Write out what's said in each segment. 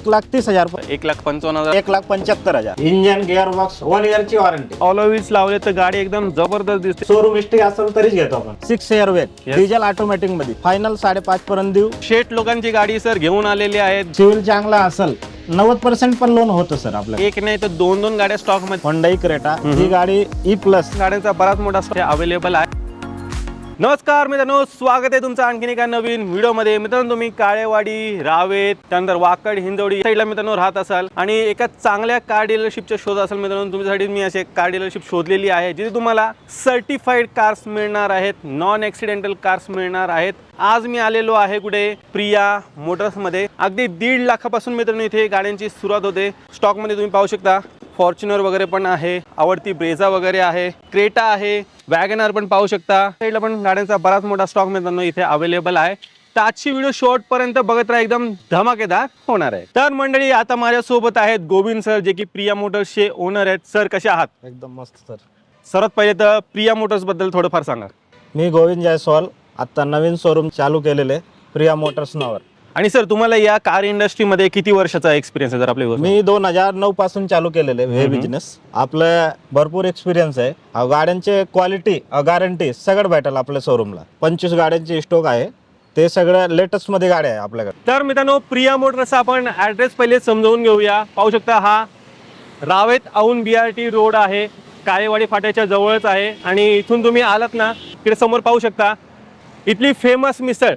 एक लाख तीस हजार एक लाख पंचावन्न हजार. एक लाख पंच्याहत्तर हजार. इंजन गिअर बॉक्स वन इयरची वॉरंटी ऑलोवीस लावले तर गाडी एकदम जबरदस्त दिसते. शोरूम हिस्ट्री असेल तरीच घेतो आपण. Six year wait Yes. Diesel ऑटोमॅटिकमध्ये. फायनल साडेपाच पर्यंत देऊ. शेठ लोकांची गाडी सर घेऊन आलेली आहेत. सिव्हिल चांगला असेल. नव्वद पर्सेंट पण लोन होतं सर आपल्याला एक नाही तर दोन दोन गाड्या स्टॉकमध्ये. होंडाई क्रेटा ही गाडी ई प्लस गाड्यांचा बराच मोठा अवेलेबल आहे. नमस्कार मित्रांनो स्वागत आहे तुमचं आणखीन एका नवीन व्हिडिओमध्ये. मित्रांनो तुम्ही काळेवाडी रावेत त्यानंतर वाकड हिंजवडी साईडला मित्रांनो राहत असाल आणि एका चांगल्या कार डीलरशिपच्या शोध असाल मित्रांनो तुमच्यासाठी मी असे कार डीलरशिप शोधलेली आहे जिथे तुम्हाला सर्टिफाईड कार्स मिळणार आहेत नॉन ॲक्सिडेंटल कार्स मिळणार आहेत. आज मी आलेलो आहे कुठे? प्रिया मोटर्समध्ये. अगदी दीड लाखापासून मित्रांनो इथे गाड्यांची सुरुवात होते. स्टॉकमध्ये तुम्ही पाहू शकता फॉर्च्युनर वगैरे पण आहे आवडती ब्रेझा वगैरे आहे क्रेटा आहे वॅगनर पण पाहू शकता. साईडला पण गाड्यांचा बराच मोठा स्टॉक मित्रांनो इथे अवेलेबल आहे. तर आजची व्हिडिओ शॉर्ट पर्यंत बघत राहा एकदम धमाकेदार होणार आहे. तर मंडळी आता माझ्यासोबत आहेत गोविंद सर जे की प्रिया मोटर्सचे ओनर आहेत. सर कसे आहात? एकदम मस्त सर सर्वात पहिले तर प्रिया मोटर्सबद्दल थोडंफार सांगा. मी गोविंद जायस्वाल आता नवीन शोरूम चालू केलेले प्रिया मोटर्स नावावर. आणि सर तुम्हाला या कार इंडस्ट्रीमध्ये किती वर्षाचा एक्सपिरियन्स आहे जर आपल्या मी दोन हजार नऊ पासून चालू केलेले हे बिझनेस आपलं भरपूर एक्सपिरियन्स आहे. गाड्यांचे क्वालिटी गॅरंटी सगळं भेटेल आपल्या शोरूमला पंचवीस गाड्यांची स्टॉक आहे. ते सगळं लेटेस्टमध्ये गाड्या आहे आपल्याकडे. तर मित्रांनो प्रिया मोटर्सचा आपण ॲड्रेस पहिले समजावून घेऊया. पाहू शकता हा Ravet Aundh B R T road आहे. काळेवाडी फाट्याच्या जवळच आहे. आणि इथून तुम्ही आलात ना इकडे समोर पाहू शकता. इथली फेमस मिसळ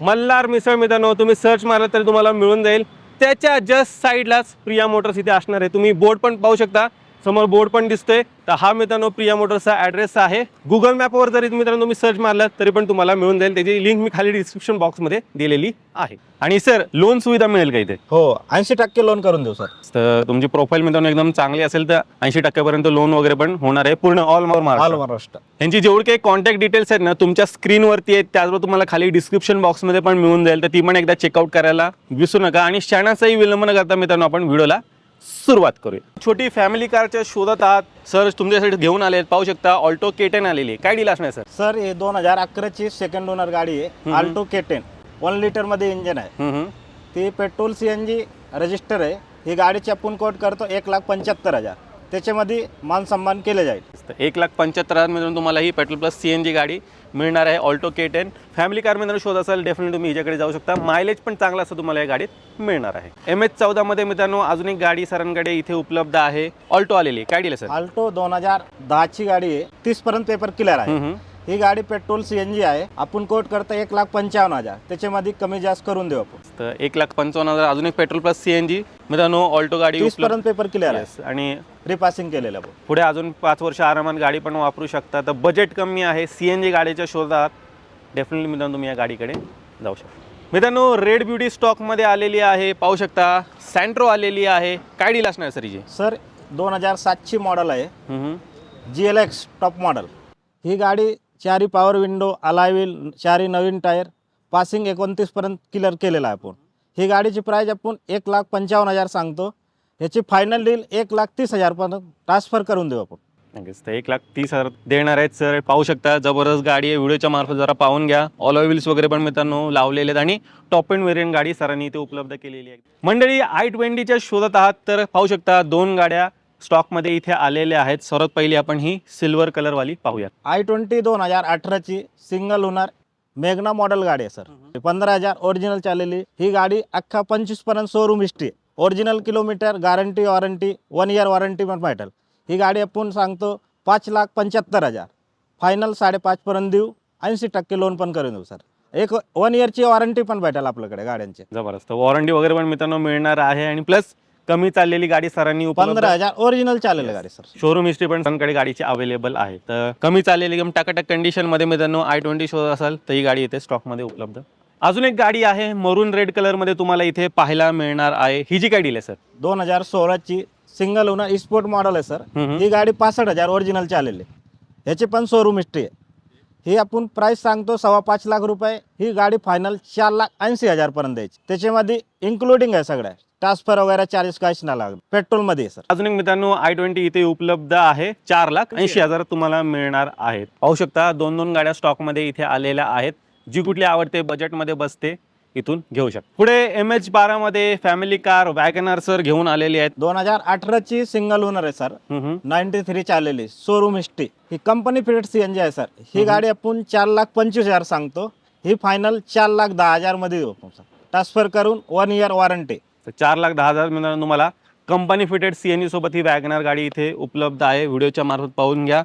मल्हार मिसळ मित्रांनो तुम्ही सर्च मारलं तरी तुम्हाला मिळून जाईल. त्याच्या जस्ट साईडलाच प्रिया मोटर्स इथे असणार आहे. तुम्ही बोर्ड पण पाहू शकता. समोर बोर्ड पण दिसतोय. तर हा मित्रांनो प्रिया मोटर्सचा ॲड्रेस आहे. गुगल मॅपवर जरी मित्रांनो तुम्ही सर्च मारलात तरी पण तुम्हाला मिळून जाईल. त्याची लिंक मी खाली डिस्क्रिप्शन बॉक्समध्ये दिलेली आहे. आणि सर लोन सुविधा मिळेल का इथे? हो ऐंशी टक्के लोन करून देऊ सर तर तुमची प्रोफाईल मित्रांनो एकदम चांगली असेल तर ऐंशी टक्क्यापर्यंत लोन वगैरे पण होणार आहे. पूर्ण ऑल ओव्हर ऑल महाराष्ट्र यांची जेवढे काही कॉन्टॅक्ट डिटेल्स आहेत ना तुमच्या स्क्रीनवरती आहेत त्याचबरोबर तुम्हाला खाली डिस्क्रिप्शन बॉक्समध्ये पण मिळून जाईल. तर ती पण एकदा चेकआउट करायला विसरू नका. आणि क्षणाचाही विलंब न करता मित्रांनो आपण व्हिडिओला सुरुवात करूया. छोटी फॅमिली कारच्या शोधात आहात. सर तुमच्यासाठी घेऊन आले. पाहू शकता ऑल्टो केटेन आलेली आहे. काय डील असणार सर सर हे दोन हजार अकराची सेकंड ओनर गाडी आहे. आल्टो के टेन वन लिटरमध्ये इंजन आहे. हम्म, हम्म. ती petrol C N G register आहे. ही गाडीची आपण कोट करतो एक लाख पंच्याहत्तर हजार. त्याच्यामध्ये मान सन्मान केले जाईल. एक लाख पंच्याहत्तर हजार मिळून तुम्हाला ही petrol plus C N G गाडी मिळणार आहे Alto K ten family car मित्रांनो शोध असेल डेफिनेटली तुम्ही हिच्याकडे जाऊ शकता. मायलेज पण चांगला असं तुम्हाला या गाडीत मिळणार आहे. एम एच चौदामध्ये मित्रांनो अजून एक गाडी सरांकडे इथे उपलब्ध आहे. ऑल्टो आलेली. काय डील सर? आल्टो दोन हजार दहाची गाडी आहे. तीस पर्यंत पेपर क्लिअर आहे. ही गाडी पेट्रोल सी एन जी आहे. आपण कोट करतो एक लाख पंचावन्न हजार. त्याच्यामध्ये कमी जास्त करून देऊ आपण. तर एक लाख पंचावन्न हजार अजून एक petrol plus C N G. मित्रांनो ऑल्टो गाडी तीस पर्यंत पेपर क्लिअर आहे. Yes. आणि रिपासिंग केलेलं आपण पुढे अजून पाच वर्ष आरामात गाडी पण वापरू शकता. तर बजेट कमी आहे. सी एन जी गाडीच्या शोधात डेफिनेटली मित्रांनो तुम्ही या गाडीकडे जाऊ शकता. मित्रांनो रेड ब्युटी स्टॉकमध्ये आलेली आहे. पाहू शकता सँट्रो आलेली आहे. काय डील असणार सर हिची सर दोन हजार सातची मॉडेल आहे. हम्म, हम्म. G L X top model ही गाडी चारी पॉवर विंडो अलायव्हील चारी नवीन टायर पासिंग एकोणतीसपर्यंत क्लिअर केलेला आहे आपण. ही गाडीची प्राईज आपण एक लाख पंचावन्न हजार सांगतो. ह्याची फायनल डील एक लाख तीस हजारपर्यंत ट्रान्सफर करून देऊ आपण. नक्कीच तर एक लाख तीस हजार देणार आहेत सर पाहू शकता जबरदस्त गाडी आहे. व्हिडिओच्या मार्फत जरा पाहून घ्या. ऑल व्हील्स वगैरे पण मित्रांनो लावलेले आहेत आणि टॉप एंड व्हेरियंट गाडी सरांनी इथे उपलब्ध केलेली आहे. मंडळी आय ट्वेंटीच्या शोधात आहात तर पाहू शकता दोन गाड्या स्टॉकमध्ये इथे आलेल्या आहेत. सर्वात पहिली आपण ही सिल्वर कलरवाली पाहूया आय ट्वेंटी दोन हजार अठराची सिंगल ओनर मेघना मॉडेल गाडी आहे सर. पंधरा हजार ओरिजिनल चाललेली ही गाडी अख्खा पंचवीसपर्यंत showroom history original kilometre guarantee warranty one year warranty पण भेटेल. ही गाडी आपण सांगतो पाच लाख पंच्याहत्तर हजार. फायनल साडेपाचपर्यंत देऊ. ऐंशी टक्के लोन पण करून देऊ सर. एक वन इयरची वॉरंटी पण भेटेल आपल्याकडे गाड्यांची. जबरदस्त. वॉरंटी वगैरे पण मित्रांनो मिळणार आहे आणि प्लस कमी चाललेली गाडी सरांनी पंधरा हजार ओरिजिनल चाललेली गाडी सर. शोरूम हिस्ट्री पण सनकडे गाडीची अवेलेबल आहे. तर कमी चाललेली एकदम टाकाटक कंडिशनमध्ये मित्रांनो आय ट्वेंटी शोध असाल तर ही गाडी इथे स्टॉकमध्ये उपलब्ध. अजून एक गाडी आहे मरून रेड कलरमध्ये तुम्हाला इथे पाहायला मिळणार आहे. ही जी काय डील आहे सर. दोन हजार सोळाची सिंगल ओनर स्पोर्ट मॉडेल आहे सर. ही गाडी पासष्ट हजार ओरिजिनल चाललेली ह्याची पण शोरूम हिस्ट्री आहे. ही आपण प्राईस सांगतो सव्वा पाच लाख रुपये. ही गाडी फायनल चार लाख ऐंशी हजारपर्यंत द्यायची. त्याच्यामध्ये इन्क्लुडिंग आहे सगळ्या. ट्रान्सफर वगैरे चार्जेस काहीच नाही लागत. पेट्रोलमध्ये आहे सर अजून एक मित्रांनो आय ट्वेंटी इथे उपलब्ध आहे. चार लाख ऐंशी हजार तुम्हाला मिळणार आहेत. पाहू शकता दोन दोन गाड्या स्टॉकमध्ये इथे आलेल्या आहेत. जी कुठली आवडते बजेटमध्ये बसते इथून घेऊ शकता. पुढे एम एच बारामध्ये फॅमिली कार वॅगनर सर घेऊन आलेली आहेत. दोन हजार अठराची सिंगल ओनर आहे सर. नाईन्टी थ्री चाललेली शोरूम हिस्ट्री ही company fitted C N G आहे सर ही गाडी आपण चार लाख पंचवीस हजार सांगतो. ही फायनल चार लाख दहा हजारमध्ये देऊ आपण सर ट्रान्सफर करून वन इयर वॉरंटी तर चार लाख दहा हजार मिळणार तुम्हाला. Company fitted C N G सोबत ही वॅगनर गाडी इथे उपलब्ध आहे. व्हिडिओच्या मार्फत पाहून घ्या.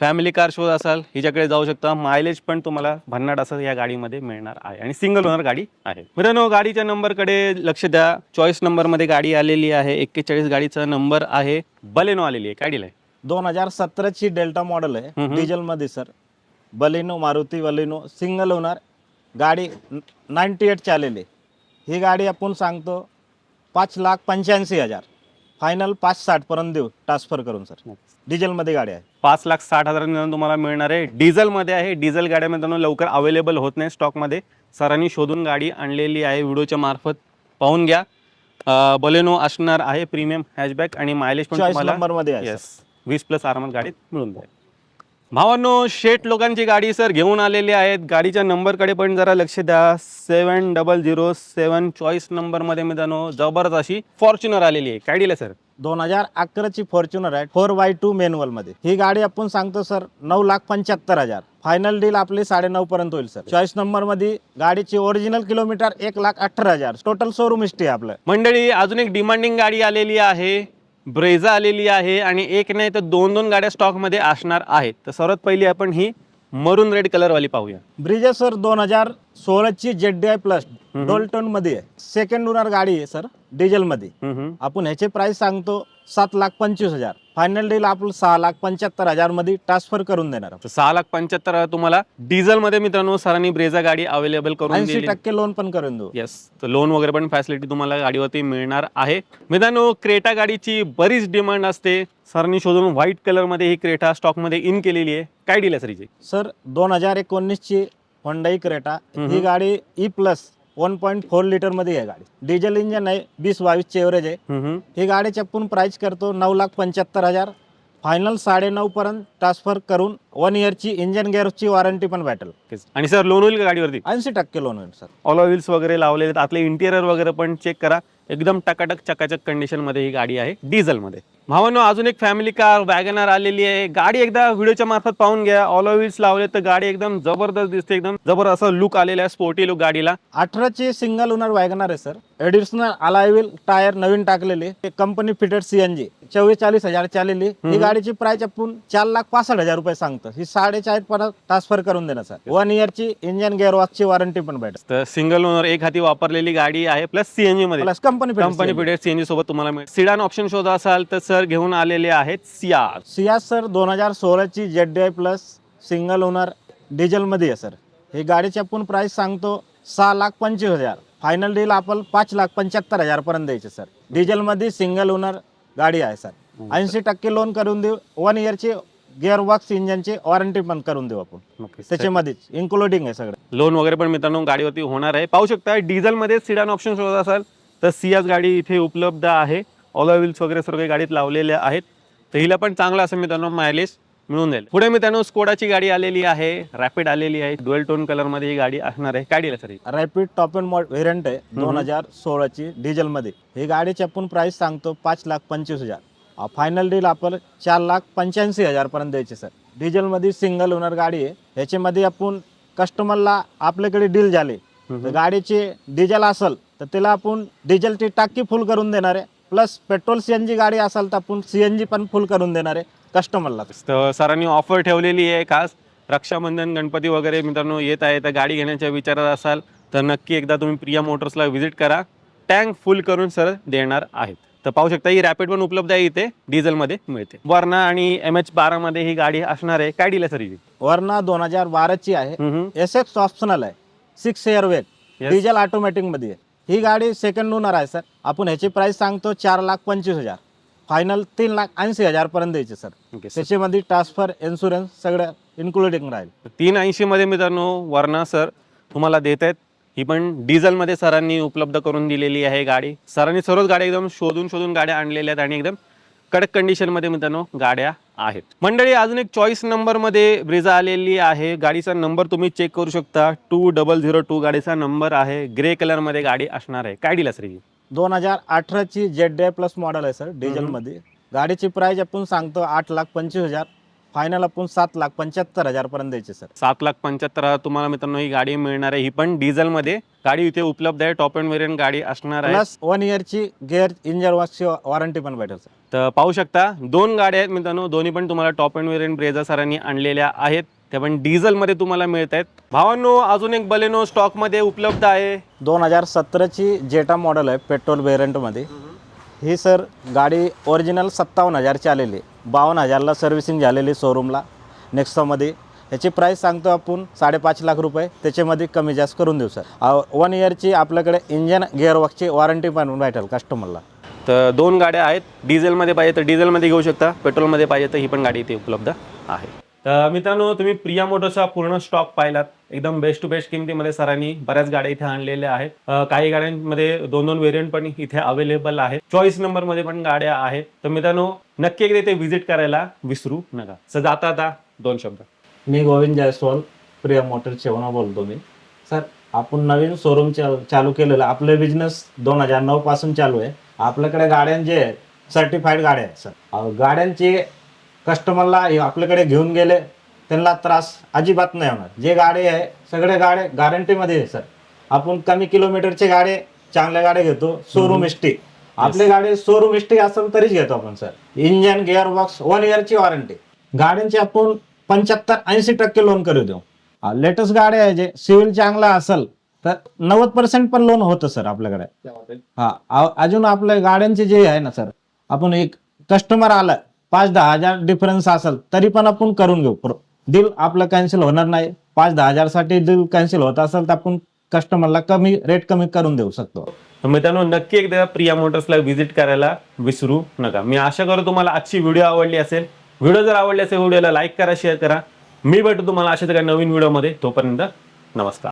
फॅमिली कार शोध असाल हिच्याकडे जाऊ शकता. मायलेज पण तुम्हाला भन्नाट असं या गाडीमध्ये मिळणार आहे. आणि सिंगल ओनर गाडी आहे. मित्रांनो गाडीच्या नंबरकडे लक्ष द्या. चॉईस नंबरमध्ये गाडी आलेली आहे. एक्केचाळीस गाडीचा नंबर आहे. बलेनो आलेली आहे. काय आहे दोन हजार सतराची डेल्टा मॉडेल आहे. डिझेल मध्ये sir. Baleno Maruti Baleno single owner गाडी नाईन्टी एट चाललेली ही गाडी आपण सांगतो पाच लाख पंच्याऐंशी हजार. फायनल पाच साठ पर्यंत देऊ ट्रान्सफर करून सर डिझेलमध्ये गाडी आहे. पाच लाख साठ हजार तुम्हाला मिळणार आहे. डिझेलमध्ये आहे. डिझेल गाड्या मित्रांनो लवकर अवेलेबल होत नाही स्टॉकमध्ये सरांनी शोधून गाडी आणलेली आहे व्हिडिओच्या मार्फत. पाहून घ्या. बलेनो असणार आहे प्रीमियम हॅशबॅक आणि मायलेज पण तुम्हाला वीस प्लस आरामात गाडीत मिळून जाईल. भावांनो शेट लोकांची गाडी सर घेऊन आलेली आहेत. गाडीच्या नंबरकडे पण जरा लक्ष द्या. Seven double zero seven choice नंबरमध्ये मित्रांनो जबरदस्त अशी फॉर्च्युनर आलेली आहे. काय दिलं सर? दोन हजार अकराची फॉर्च्युनर आहे फोर बाय टू मॅन्युअलमध्ये. ही गाडी आपण सांगतो सर नऊ लाख पंच्याहत्तर हजार. फायनल डील आपली साडेनऊ पर्यंत होईल सर. चॉईस नंबरमध्ये गाडीची ओरिजिनल किलोमीटर एक लाख अठरा हजार. टोटल शोरूम हिस्ट्री आहे आपलं. मंडळी अजून एक डिमांडिंग गाडी आलेली आहे. ब्रेझा आलेली आहे आणि एक नाही तर दोन दोन गाड्या स्टॉकमध्ये असणार आहेत. तर सर्वात पहिली आपण ही मरून रेड कलरवाली पाहूया. ब्रिजा सर दोन हजार सोळाची जेड डी आय प्लस डोल्टनमध्ये आहे. सेकंड ओनर गाडी आहे सर डिझेल मध्ये हम्म. आपण ह्याचे प्राइस सांगतो सात लाख पंचवीस हजार. फायनल डील आपण सहा लाख पंच्याहत्तर हजारमध्ये ट्रान्सफर करून देणार तर सहा लाख पंच्याहत्तर हजार तुम्हाला डिझेलमध्ये मित्रांनो सरांनी ब्रेझा गाडी अवेलेबल करून ऐंशी दिली टक्के लोन पण करून देऊ. येस तर लोन वगैरे पण फॅसिलिटी तुम्हाला गाडीवरती मिळणार आहे. मित्रांनो क्रेटा गाडीची बरीच डिमांड असते. सरांनी शोधून व्हाईट कलरमध्ये ही क्रेटा स्टॉकमध्ये इन केलेली आहे. काय डील आहे सर हिची? सर दोन हजार एकोणीसची होंडाई क्रेटा. ही गाडी E plus one point four लिटरमध्ये आहे गाडी. डिझेल इंजन आहे वीस बावीसची एव्हरेज आहे. ही गाडीची आपण प्राइस करतो नऊ लाख पंच्याहत्तर हजार. फायनल साडेनऊ पर्यंत ट्रान्सफर करून वन इयरची इंजन गिअरची वॉरंटी पण भेटेल. आणि सर लोन होईल का गाडीवरती? ऐंशी टक्के लोन होईल सर ऑलो व्हील्स वगैरे लावलेले आतले इंटिरियर वगैरे पण चेक करा. एकदम टकाटक चकाचक कंडिशनमध्ये ही गाडी आहे डिझेलमध्ये भावांनो अजून एक फॅमिली कार वॅगनर आलेली आहे. गाडी एकदा व्हिडिओच्या मार्फत पाहून घ्या. ऑलो व्हील्स लावले तर गाडी एकदम जबरदस्त दिसते एकदम जबरदस्त असं लुक आलेला आहे स्पोर्टी लुक गाडीला. अठराची सिंगल ओनर वॅगनर आहे sir additional alloy wheel tyre नवीन टाकलेली. कंपनी फिटेड सीएनजी चव्वेचाळीस हजार चाललेली ही गाडीची प्राइस आपण चार लाख पासष्ट हजार रुपये सांगतो. ही साडेचाळीस पर्यंत ट्रान्सफर करून देणार सर वन इयरची इंजन गिअरवॉक्सची वॉरंटी पण भेटेल. तर सिंगल ओनर एक हाती वापरलेली गाडी आहे प्लस सीएनजी मध्ये. Plus company company period CNG सोबत तुम्हाला मिळेल. सिडान ऑप्शन शोधा असाल तर सर घेऊन आलेले आहेत सियार सियाज सर दोन हजार सोळाची Z D I plus single owner डिझेलमध्ये आहे सर ही गाडीची आपण प्राइस सांगतो सहा लाख पंचवीस हजार. फायनल डील आपण पाच लाख पंच्याहत्तर हजार पर्यंत द्यायचे सर डिझेलमध्ये सिंगल ओनर गाडी आहे सर ऐंशी टक्के लोन करून देऊ. वन इयरची गिअर बॉक्स इंजनची वॉरंटी पण करून देऊ आपण. त्याच्यामध्येच इन्क्लुडिंग आहे सगळं. लोन वगैरे पण मित्रांनो गाडीवरती होणार आहे. पाहू शकता डिझेलमध्ये सिडान ऑप्शन शोधत असाल तर सियाज गाडी इथे उपलब्ध आहे. ऑलो व्हील्स वगैरे सर्व गाडीत लावलेल्या आहेत. तर हिला पण चांगलं असं मित्रांनो मायलेज मिळून जाईल. पुढे मित्रांनो स्कोडाची गाडी आलेली आहे. रॅपिड आलेली आहे. डुएल टोन कलरमध्ये ही गाडी असणार आहे. काय sir Rapid top end mod variant आहे. दोन हजार सोळाची डिझेलमध्ये ही गाडीची आपण प्राइस सांगतो पाच लाख पंचवीस हजार. फायनल डील आपण चार लाख पंच्याऐंशी हजार पर्यंत द्यायचे सर डिझेलमध्ये सिंगल ओनर गाडी आहे. ह्याच्यामध्ये आपण कस्टमरला आपल्याकडे डील झाले. तर गाडीचे डिझेल असेल तर त्याला आपण डिझेलची टाकी फुल करून देणार आहे. प्लस पेट्रोल सीएनजी गाडी असेल तर आपण सीएनजी पण फुल करून देणार आहे कस्टमरला तर सरांनी ऑफर ठेवलेली आहे खास. रक्षाबंधन गणपती वगैरे मित्रांनो येत आहे. तर गाडी घेण्याच्या विचारात असाल तर नक्की एकदा तुम्ही प्रिया मोटर्सला व्हिजिट करा. टँक फुल करून सर देणार आहेत. तर पाहू शकता ही रॅपिड पण उपलब्ध आहे इथे. डिझेलमध्ये मिळते. वर्ना आणि एम एच बारामध्ये ही गाडी असणार आहे. काय दिलं सर हिची वरना दोन हजार बाराची आहे. एस एक्स ऑप्शनल आहे. Six air bag Yes. Diesel ऑटोमॅटिकमध्ये आहे ही गाडी सेकंड ओनर आहे सर आपण ह्याची प्राइस सांगतो चार लाख पंचवीस हजार. फायनल तीन लाख ऐंशी हजार पर्यंत द्यायचे सर Okay, sir. त्याच्यामध्ये ट्रान्सफर इन्शुरन्स सगळं इन्क्लुडिंग राहील. तीन ऐंशीमध्ये मित्रांनो वर्ना सर तुम्हाला देत आहेत. ही पण डिझेलमध्ये सरांनी उपलब्ध करून दिलेली आहे गाडी. सरांनी सर्वच गाड्या एकदम शोधून शोधून गाड्या आणलेल्या आहेत आणि एकदम कडक कंडिशनमध्ये मित्रांनो गाड्या आहेत. मंडळी अजून एक चॉईस नंबरमध्ये ब्रिझा आलेली आहे. गाडीचा नंबर तुम्ही चेक करू शकता. टू डबल झिरो टू गाडीचा नंबर आहे. ग्रे कलरमध्ये गाडी असणार आहे. काय डील सर दोन हजार अठराची जेड डे प्लस मॉडेल आहे सर डिझेलमध्ये गाडीची प्राइस आपण सांगतो आठ लाख पंचवीस हजार. फायनल आपण सात लाख पंच्याहत्तर हजारपर्यंत द्यायची सर. सात लाख पंच्याहत्तर हजार तुम्हाला मित्रांनो ही गाडी मिळणार आहे. ही पण डिझेलमध्ये गाडी इथे उपलब्ध आहे. टॉप अँड वेरियंट गाडी असणार आहे. प्लस वन इयरची गिअर इंजन वॉशची वॉरंटी पण भेटेल सर. तर पाहू शकता दोन गाड्या आहेत मित्रांनो. दोन्ही पण तुम्हाला टॉप अँड वेरियंट ब्रेझा सरांनी आणलेल्या आहेत. त्या पण डिझेलमध्ये तुम्हाला मिळत आहेत. भावांनो अजून एक बलेनो स्टॉकमध्ये उपलब्ध आहे. दोन हजार सतराची जेटा मॉडेल आहे पेट्रोल वेरियंटमध्ये ही सर गाडी ओरिजिनल सत्तावन्न हजारची आलेली आहे. बावन्न हजारला सर्व्हिसिंग झालेली शोरूमला नेक्स्टामध्ये याची प्राईस सांगतो आपण साडेपाच लाख रुपये. त्याच्यामध्ये कमी जास्त करून देऊ सर. वन इयरची आपल्याकडे इंजन गिअरवॉक्सची वॉरंटी पण भेटेल कस्टमरला तर दोन गाड्या आहेत. डिझेलमध्ये पाहिजे तर डिझेलमध्ये घेऊ शकता. पेट्रोलमध्ये पाहिजे तर ही पण गाडी इथे उपलब्ध आहे. तर मित्रांनो तुम्ही प्रिया मोटर्सचा पूर्ण स्टॉक पाहिलात. एकदम बेस्ट टू बेस्ट किमतीमध्ये सरांनी बऱ्याच गाड्या इथे आणलेल्या आहेत. काही गाड्यांमध्ये दोन दोन व्हेरियंट पण इथे अवेलेबल आहेत. चॉईस नंबरमध्ये पण गाड्या आहेत. तर मित्रांनो नक्की एकदा इथे व्हिजिट करायला विसरू नका. सर जाता आता दोन शब्द. मी गोविंद जायस्वाल प्रिया मोटर चेवणा बोलतो मी. सर आपण नवीन शोरूम चालू केलेलं आपलं बिझनेस दोन हजार नऊ पासून चालू आहे. आपल्याकडे गाड्यांचे सर्टिफाईड गाड्या आहेत सर. गाड्यांचे कस्टमरला आपल्याकडे घेऊन गेले त्यांना त्रास अजिबात नाही होणार. जे गाडी आहे सगळे गाड्या गॅरंटीमध्ये आहे सर आपण कमी किलोमीटरचे गाडे चांगल्या गाड्या घेतो शोरूम एसटी आपली गाडी शोरूम एसटी असेल तरीच घेतो आपण sir engine gear box one इयरची warranty गाड्यांची आपण पंच्याहत्तर ऐंशी टक्के लोन करू देऊ. लेटेस्ट गाड्या आहे जे सिव्हिल चांगला असेल तर नव्वद पर्सेंट पण लोन होतं सर आपल्याकडे. हा अजून आपल्या गाड्यांचे जे आहे ना सर आपण एक कस्टमर आला पाच दहा हजार डिफरन्स असेल तरी पण आपण करून घेऊ. डील आपलं कॅन्सल होणार नाही. पाच दहा हजारसाठी डील कॅन्सल होत असेल तर आपण कस्टमरला कमी रेट कमी करून देऊ शकतो. तर मित्रांनो नक्की एकदा प्रिया मोटर्सला व्हिजिट करायला विसरू नका. मी आशा करतो तुम्हाला आजची व्हिडिओ आवडली असेल. व्हिडिओ जर आवडली असेल व्हिडिओला लाईक करा शेअर करा. मी भेटू तुम्हाला अशाच एका नवीन व्हिडिओमध्ये तोपर्यंत नमस्कार.